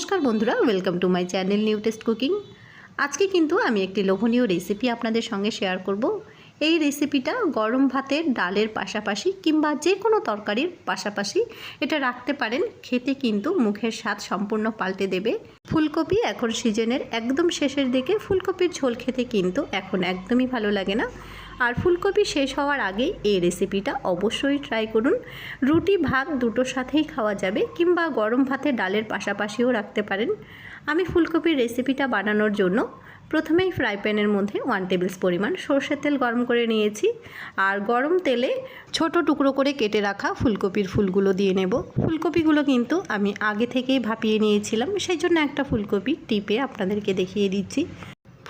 নমস্কার বন্ধুরা welcome to my channel new taste cooking আজকে কিন্তু আমি একটি লোভনীয় রেসিপি আপনাদের সঙ্গে শেয়ার করব। এই রেসিপিটা গরম ভাতের ডালের পাশাপাশি কিংবা যে কোনো তরকারির পাশাপাশি এটা রাখতে পারেন, খেতে কিন্তু মুখের স্বাদ সম্পূর্ণ পাল্টে দেবে। ফুলকপি এখন সিজনের একদম শেষের দিকে, ফুলকপির ঝোল খেতে কিন্তু এখন একদমই ভালো লাগে না। আর ফুলকপি শেষ হওয়ার আগেই এই রেসিপিটা অবশ্যই ট্রাই করুন। রুটি, ভাত দুটোর সাথেই খাওয়া যাবে কিংবা গরম ভাতে ডালের পাশাপাশিও রাখতে পারেন। আমি ফুলকপির রেসিপিটা বানানোর জন্য প্রথমেই ফ্রাই প্যানের মধ্যে ওয়ান টেবিল পরিমাণ সর্ষের তেল গরম করে নিয়েছি আর গরম তেলে ছোট টুকরো করে কেটে রাখা ফুলকপির ফুলগুলো দিয়ে নেব। ফুলকপিগুলো কিন্তু আমি আগে থেকেই ভাপিয়ে নিয়েছিলাম, সেই জন্য একটা ফুলকপি টিপে আপনাদেরকে দেখিয়ে দিচ্ছি।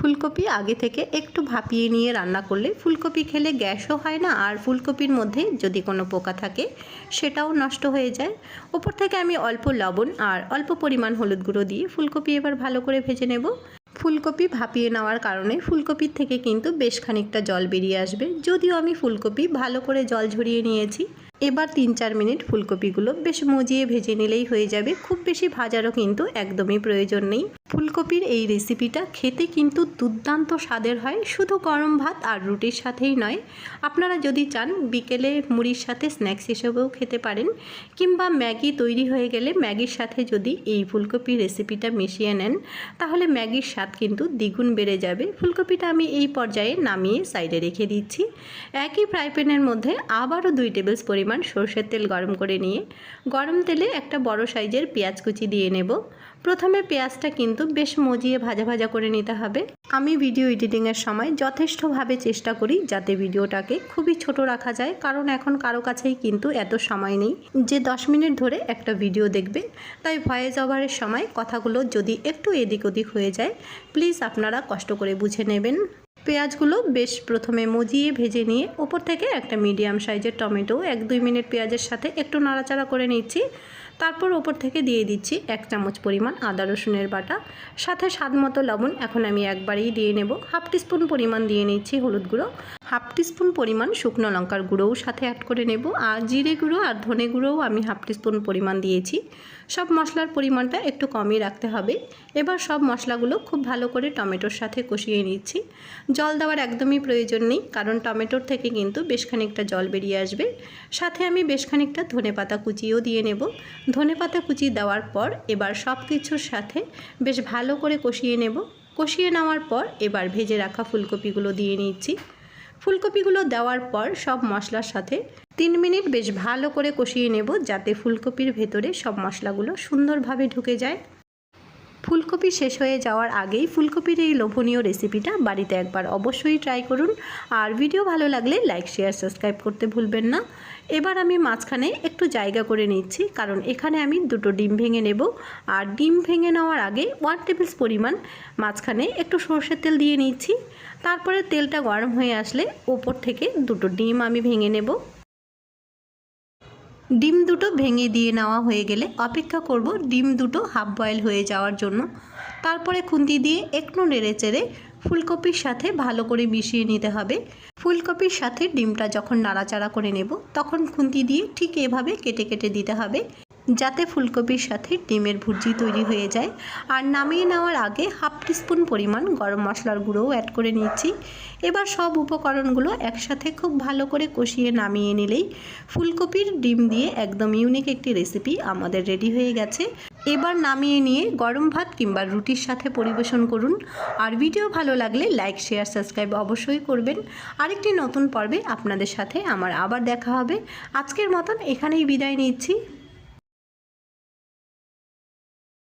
ফুলকপি আগে থেকে একটু ভাপিয়ে নিয়ে রান্না করলে ফুলকপি খেলে গ্যাসও হয় না আর ফুলকপির মধ্যে যদি কোনো পোকা থাকে, সেটাও নষ্ট হয়ে যায়। ওপর থেকে আমি অল্প লবণ আর অল্প পরিমাণ হলুদ গুঁড়ো দিয়ে ফুলকপি এবার ভালো করে ভেজে নেব। ফুলকপি ভাপিয়ে নেওয়ার কারণে ফুলকপির থেকে কিন্তু বেশ খানিকটা জল বেরিয়ে আসবে। যদিও আমি ফুলকপি ভালো করে জল ঝরিয়ে নিয়েছি এবার তিন চার মিনিট ফুলকপিগুলো বেশ মজিয়ে ভেজে নিলেই হয়ে যাবে। খুব বেশি ভাজারও কিন্তু একদমই প্রয়োজন নেই। ফুলকপির এই রেসিপিটা খেতে কিন্তু দুর্দান্ত স্বাদের হয়। শুধু গরম ভাত আর রুটির সাথেই নয়। আপনারা যদি চান, বিকেলে মুড়ির সাথে স্ন্যাক্স হিসেবেও খেতে পারেন। কিংবা ম্যাগি তৈরি হয়ে গেলে ম্যাগির সাথে যদি এই ফুলকপির রেসিপিটা মিশিয়ে নেন, তাহলে ম্যাগির স্বাদ কিন্তু দ্বিগুণ বেড়ে যাবে। ফুলকপিটা আমি এই পর্যায়ে নামিয়ে সাইডে রেখে দিচ্ছি। একই ফ্রাই প্যানের মধ্যে আবারও দুই টেবিল পরিমাণ সর্ষের তেল গরম করে নিয়ে গরম তেলে একটা বড় সাইজের পেঁয়াজ কুচি দিয়ে নেব। প্রথমে পেঁয়াজটা কিন্তু বেশ মজিয়ে ভাজা ভাজা করে নিতে হবে। আমি ভিডিও এডিটিংয়ের সময় যথেষ্টভাবে চেষ্টা করি যাতে ভিডিওটাকে খুবই ছোট রাখা যায়, কারণ এখন কারও কাছেই কিন্তু এত সময় নেই। যে দশ মিনিট ধরে একটা ভিডিও দেখবে, তাই ভয়েস ওভারের সময় কথাগুলো যদি একটু এদিক ওদিক হয়ে যায়, প্লিজ আপনারা কষ্ট করে বুঝে নেবেন। পেঁয়াজগুলো বেশ প্রথমে মজিয়ে ভেজে নিয়ে ওপর থেকে একটা মিডিয়াম সাইজের টমেটো, এক দুই মিনিট পেঁয়াজের সাথে একটু নাড়াচাড়া করে নিচ্ছি। তারপর ওপর থেকে দিয়ে দিচ্ছি এক চামচ পরিমাণ আদা রসুনের বাটা। সাথে স্বাদ মতো লবণ এখন আমি একবারেই দিয়ে নেব। হাফ টিস্পুন পরিমাণ দিয়ে নিচ্ছি হলুদ গুঁড়ো। হাফ টিস্পুন পরিমাণ শুকনো লঙ্কার গুঁড়োও সাথে অ্যাড করে নেব। আর জিরে গুঁড়ো আর ধনে গুঁড়োও আমি হাফ টিস্পুন পরিমাণ দিয়েছি। সব মশলার পরিমাণটা একটু কমই রাখতে হবে। এবার সব মশলাগুলো খুব ভালো করে টমেটোর সাথে কষিয়ে নিচ্ছি। জল দেওয়ার একদমই প্রয়োজন নেই, কারণ টমেটোর থেকে কিন্তু বেশ খানিকটা জল বেরিয়ে আসবে। সাথে আমি বেশ খানিকটা ধনে পাতা কুচিও দিয়ে নেব। ধনে পাতা কুচি দেওয়ার পর এবার সব কিছুর সাথে বেশ ভালো করে কষিয়ে নেব। কষিয়ে নেওয়ার পর এবার ভেজে রাখা ফুলকপিগুলো দিয়ে নিচ্ছি। ফুলকপিগুলো দেওয়ার পর সব মশলার সাথে তিন মিনিট বেশ ভালো করে কষিয়ে নেব যাতে ফুলকপির ভেতরে সব মশলাগুলো সুন্দরভাবে ঢুকে যায়। ফুলকপি শেষ হয়ে যাওয়ার আগেই ফুলকপির এই লোভনীয় রেসিপিটা বাড়িতে একবার অবশ্যই ট্রাই করুন। আর ভিডিও ভালো লাগলে লাইক, শেয়ার, সাবস্ক্রাইব করতে ভুলবেন না। এবার আমি মাঝখানে একটু জায়গা করে নিচ্ছি, কারণ এখানে আমি দুটো ডিম ভেঙে নেব। আর ডিম ভেঙে নেওয়ার আগে ওয়ান টেবিল পরিমাণ মাঝখানে একটু সর্ষের তেল দিয়ে নিচ্ছি। তারপরে তেলটা গরম হয়ে আসলে ওপর থেকে দুটো ডিম আমি ভেঙে নেব। ডিম দুটো ভেঙে দিয়ে নেওয়া হয়ে গেলে অপেক্ষা করব ডিম দুটো হাফ বয়েল হয়ে যাওয়ার জন্য। তারপরে খুন্তি দিয়ে একটু নেড়ে চেড়ে ফুলকপির সাথে ভালো করে মিশিয়ে নিতে হবে। ফুলকপির সাথে ডিমটা যখন নাড়াচাড়া করে নেব, তখন খুন্তি দিয়ে ঠিক এভাবে কেটে কেটে দিতে হবে। যাতে ফুলকপির সাথে ডিমের ভুর্জি তৈরি হয়ে যায়। আর নামিয়ে নেওয়ার আগে হাফ টিস্পুন পরিমাণ গরম মশলার গুঁড়োও অ্যাড করে নিচ্ছি এবার সব উপকরণগুলো একসাথে খুব ভালো করে কষিয়ে নামিয়ে নিলেই ফুলকপির ডিম দিয়ে একদম ইউনিক একটি রেসিপি আমাদের রেডি হয়ে গেছে। এবার নামিয়ে নিয়ে গরম ভাত কিংবা রুটির সাথে পরিবেশন করুন। আর ভিডিও ভালো লাগলে লাইক শেয়ার সাবস্ক্রাইব অবশ্যই করবেন। আরেকটি নতুন পর্বে আপনাদের সাথে আমার আবার দেখা হবে। আজকের মতন এখানেই বিদায় নিচ্ছি।